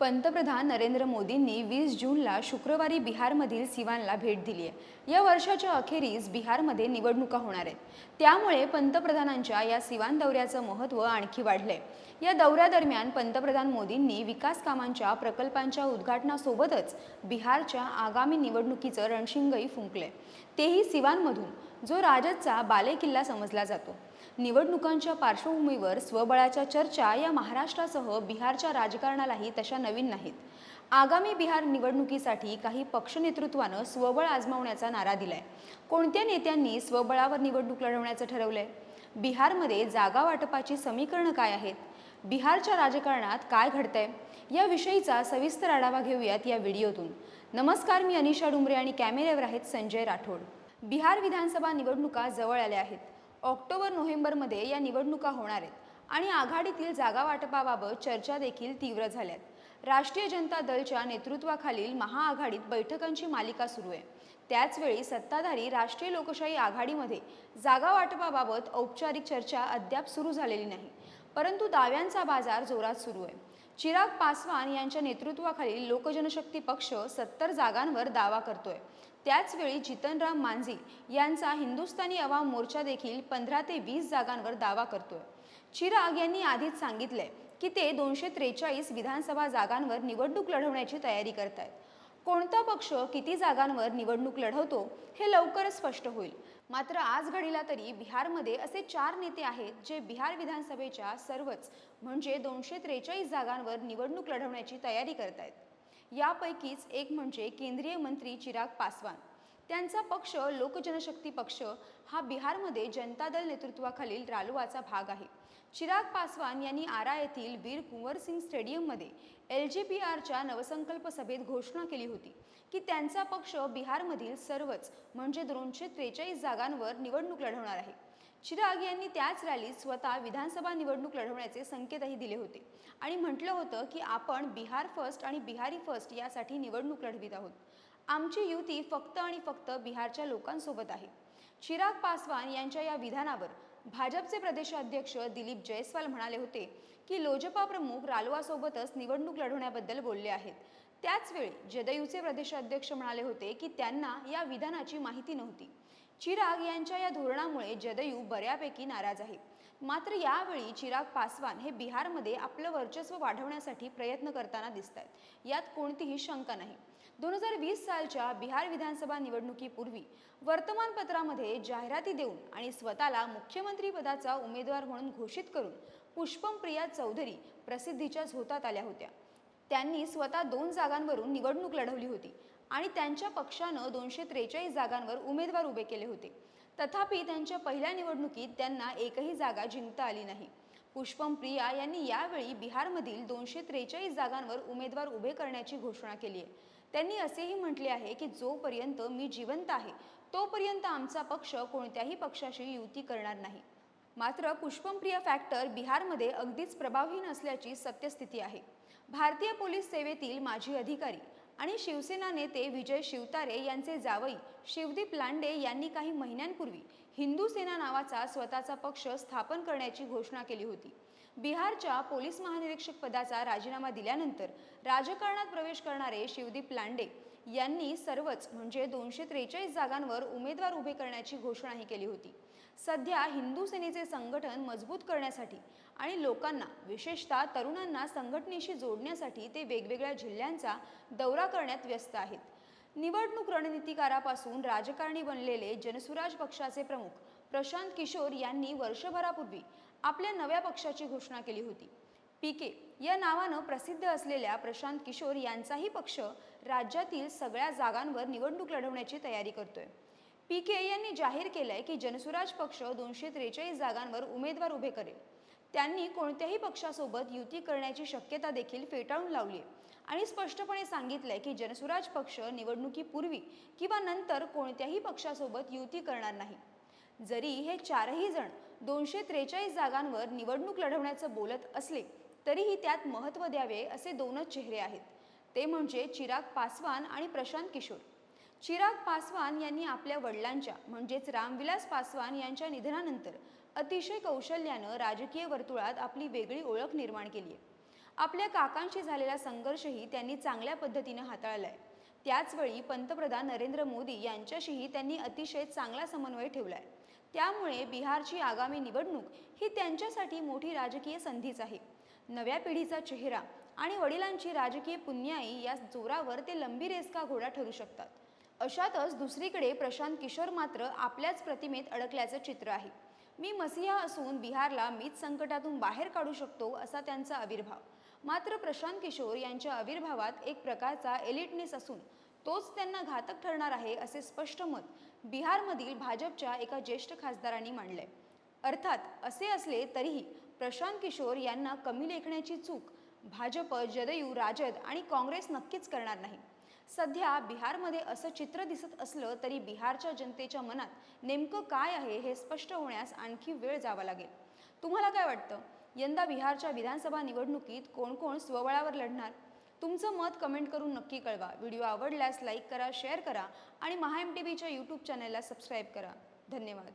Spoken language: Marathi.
पंतप्रधान नरेंद्र मोदींनी वीस जूनला शुक्रवारी बिहारमधील सिवानला भेट दिली आहे. या वर्षाच्या अखेरीस बिहारमध्ये निवडणुका होणार आहेत. त्यामुळे पंतप्रधानांच्या या सिवान दौऱ्याचं महत्त्व आणखी वाढलंय. या दौऱ्यादरम्यान पंतप्रधान मोदींनी विकास कामांच्या प्रकल्पांच्या उद्घाटनासोबतच बिहारच्या आगामी निवडणुकीचं रणशिंगही फुंकलंय. तेही सिवानमधून. जो राजदचा बालेकिल्ला समजला जातो. निवडणुकांच्या पार्श्वभूमीवर स्वबळाच्या चर्चा या महाराष्ट्रासह बिहारच्या राजकारणालाही तशा नवीन नाहीत. आगामी बिहार निवडणुकीसाठी काही पक्षनेतृत्वानं स्वबळ आजमावण्याचा नारा दिलाय. कोणत्या नेत्यांनी स्वबळावर निवडणूक लढवण्याचं ठरवलंय? बिहारमध्ये जागा वाटपाची समीकरणं काय आहेत? बिहारच्या राजकारणात काय घडतंय? याविषयीचा सविस्तर आढावा घेऊयात या व्हिडिओतून. नमस्कार मी अनिशा डुमरे आणि कॅमेऱ्यावर आहेत संजय राठोड. बिहार विधानसभा निवडणुका जवळ आल्या आहेत. ऑक्टोबर नोव्हेंबरमध्ये या निवडणुका होणार आहेत आणि आघाडीतील जागा वाटपाबाबत चर्चा देखील तीव्र झाल्यात. राष्ट्रीय जनता दलच्या नेतृत्वाखालील महाआघाडीत बैठकांची मालिका सुरू आहे. त्याचवेळी सत्ताधारी राष्ट्रीय लोकशाही आघाडीमध्ये जागा वाटपाबाबत औपचारिक चर्चा अद्याप सुरू झालेली नाही. परंतु दाव्यांचा बाजार जोरात सुरू आहे. चिराग पासवान यांच्या नेतृत्वाखालील लोकजनशक्ती पक्ष सत्तर जागांवर दावा करतोय. त्याचवेळी जितनराम मांझी यांचा हिंदुस्थानी अवाम मोर्चा देखील पंधरा ते वीस जागांवर दावा करतोय. चिराग यांनी आधीच सांगितलंय की ते दोनशे त्रेचाळीस विधानसभा जागांवर निवडणूक लढवण्याची तयारी करत आहेत कोणता पक्ष किती जागांवर निवडणूक लढवतो हे लवकरच स्पष्ट होईल. मात्र आज घडीला तरी बिहारमध्ये असे चार नेते आहेत जे बिहार विधानसभेच्या सर्वच म्हणजे दोनशे त्रेचाळीस जागांवर निवडणूक लढवण्याची तयारी करत आहेत. यापैकीच एक म्हणजे केंद्रीय मंत्री चिराग पासवान. त्यांचा पक्ष लोकजनशक्ती पक्ष हा बिहारमध्ये जनता दल नेतृत्वाखालील रालोआचा भाग आहे. चिराग पासवान यांनी आरा येथील वीर कुंवरसिंग स्टेडियममध्ये एल जे पी आरच्या नवसंकल्प सभेत घोषणा केली होती की त्यांचा पक्ष बिहारमधील सर्वच म्हणजे दोनशे त्रेचाळीस जागांवर निवडणूक लढवणार आहे. चिराग यांनी त्याच रॅलीत स्वतः विधानसभा निवडणूक लढवण्याचे संकेतही दिले होते आणि म्हटलं होतं की आपण बिहार फर्स्ट आणि बिहारी फर्स्ट यासाठी निवडणूक लढवित आहोत. आमची युती फक्त आणि फक्त बिहारच्या लोकांसोबत आहे. चिराग पासवान यांच्या या विधानावर भाजपचे प्रदेशाध्यक्ष दिलीप जयस्वाल म्हणाले होते की लोजपा प्रमुख रालोआसोबतच निवडणूक लढवण्याबद्दल बोलले आहेत. त्याचवेळी जदयूचे प्रदेशाध्यक्ष म्हणाले होते की त्यांना या विधानाची माहिती नव्हती. चिराग यांच्या या धोरणामुळे जदयू बऱ्यापैकी नाराज आहे मात्र यावेळी चिराग पासवान हे बिहारमध्ये आपलं वर्चस्व वाढवण्यासाठी प्रयत्न करताना दिसत आहेत यात कोणतीही शंका नाही. दोन हजार वीस सालच्या बिहार विधानसभा निवडणुकीपूर्वी वर्तमानपत्रामध्ये जाहिराती देऊन आणि स्वतःला मुख्यमंत्री पदाचा उमेदवार म्हणून घोषित करून पुष्पम प्रिया चौधरी प्रसिद्धीच्या झोतात आल्या होत्या. त्यांनी स्वतः दोन जागांवरून निवडणूक लढवली होती आणि त्यांच्या पक्षानं दोनशे त्रेचाळीस जागांवर उमेदवार उभे केले होते. तथापि त्यांच्या पहिल्या निवडणुकीत त्यांना एकही जागा जिंकता आली नाही. पुष्पम प्रिया यांनी यावेळी बिहारमधील दोनशे त्रेचाळीस जागांवर उमेदवार उभे करण्याची घोषणा केली आहे. त्यांनी असेही म्हटले आहे की जोपर्यंत मी जिवंत आहे तोपर्यंत आमचा पक्ष कोणत्याही पक्षाशी युती करणार नाही. मात्र पुष्पमप्रिया फॅक्टर बिहारमध्ये अगदीच प्रभावहीन असल्याची सत्यस्थिती आहे. भारतीय पोलीस सेवेतील माजी अधिकारी आणि शिवसेना नेते विजय शिवतारे यांचे जावई शिवदीप लांडे यांनी काही महिन्यांपूर्वी हिंदू सेना नावाचा स्वतःचा पक्ष स्थापन करण्याची घोषणा केली होती. बिहारच्या पोलीस महानिरीक्षक पदाचा राजीनामा दिल्यानंतर राजकारणात प्रवेश करणारे शिवदीप लांडे यांनी सर्वच म्हणजे दोनशे त्रेचाळीस जागांवर उमेदवार उभे करण्याची घोषणाही केली होती. सध्या हिंदू सेनेचे संघटन मजबूत करण्यासाठी आणि लोकांना विशेषतः तरुणांना संघटनेशी जोडण्यासाठी ते वेगवेगळ्या जिल्ह्यांचा दौरा करण्यात व्यस्त आहेत. निवडणूक रणनीतिकारापासून राजकारणी बनलेले जनसुराज पक्षाचे प्रमुख प्रशांत किशोर यांनी वर्षभरापूर्वी आपल्या नव्या पक्षाची घोषणा केली होती. पीके या नावानं प्रसिद्ध असलेल्या प्रशांत किशोर यांचाही पक्ष राज्यातील सगळ्या जागांवर निवडणूक लढवण्याची तयारी करतोय. पीके यांनी जाहीर केलंय की जनसुराज पक्ष दोनशे त्रेचाळीस जागांवर उमेदवार उभे करेल. त्यांनी कोणत्याही पक्षासोबत युती करण्याची शक्यता देखील फेटाळून लावली आहे आणि स्पष्टपणे सांगितलंय की जनसुराज पक्ष निवडणुकीपूर्वी किंवा नंतर कोणत्याही पक्षासोबत युती करणार नाही. जरी हे चारही जण दोनशे त्रेचाळीस जागांवर निवडणूक लढवण्याचं बोलत असले तरीही त्यात महत्त्व द्यावे असे दोनच चेहरे आहेत. ते म्हणजे चिराग पासवान आणि प्रशांत किशोर. चिराग पासवान यांनी आपल्या वडिलांच्या म्हणजेच रामविलास पासवान यांच्या निधनानंतर अतिशय कौशल्यानं राजकीय वर्तुळात आपली वेगळी ओळख निर्माण केली आहे. आपल्या काकांशी झालेला संघर्षही त्यांनी चांगल्या पद्धतीनं हाताळलाय. त्याचवेळी पंतप्रधान नरेंद्र मोदी यांच्याशीही त्यांनी अतिशय चांगला समन्वय ठेवलाय. त्यामुळे बिहारची आगामी निवडणूक ही त्यांच्यासाठी मोठी राजकीय संधीच आहे. नव्या पिढीचा चेहरा आणि वडिलांची राजकीय पुण्याई या जोरावर ते लंबी रेसका घोडा ठरू शकतात? अशातच दुसरीकडे प्रशांत किशोर मात्र आपल्याच प्रतिमेत अडकल्याचं चित्र आहे. मी मसिहा असून बिहारला मीच संकटातून बाहेर काढू शकतो असा त्यांचा आविर्भाव. मात्र प्रशांत किशोर यांच्या आविर्भावात एक प्रकारचा एलिटनेस असून तोच त्यांना घातक ठरणार आहे असे स्पष्ट मत बिहारमधील भाजपच्या एका ज्येष्ठ खासदारांनी मांडलंय. अर्थात असे असले तरीही प्रशांत किशोर यांना कमी लेखण्याची चूक भाजप जदयू राजद आणि काँग्रेस नक्कीच करणार नाही. सध्या बिहारमध्ये असं चित्र दिसत असलं तरी बिहारच्या जनतेच्या मनात नेमकं काय आहे हे स्पष्ट होण्यास आणखी वेळ जावा लागेल. तुम्हाला काय वाटतं? यंदा बिहारच्या विधानसभा निवडणुकीत कोण कोण स्वबळावर लढणार? तुमचं मत कमेंट करून नक्की कळवा. व्हिडिओ आवडल्यास लाईक करा शेअर करा आणि महा एम टी व्हीच्या यूट्यूब चॅनलला सबस्क्राईब करा. धन्यवाद.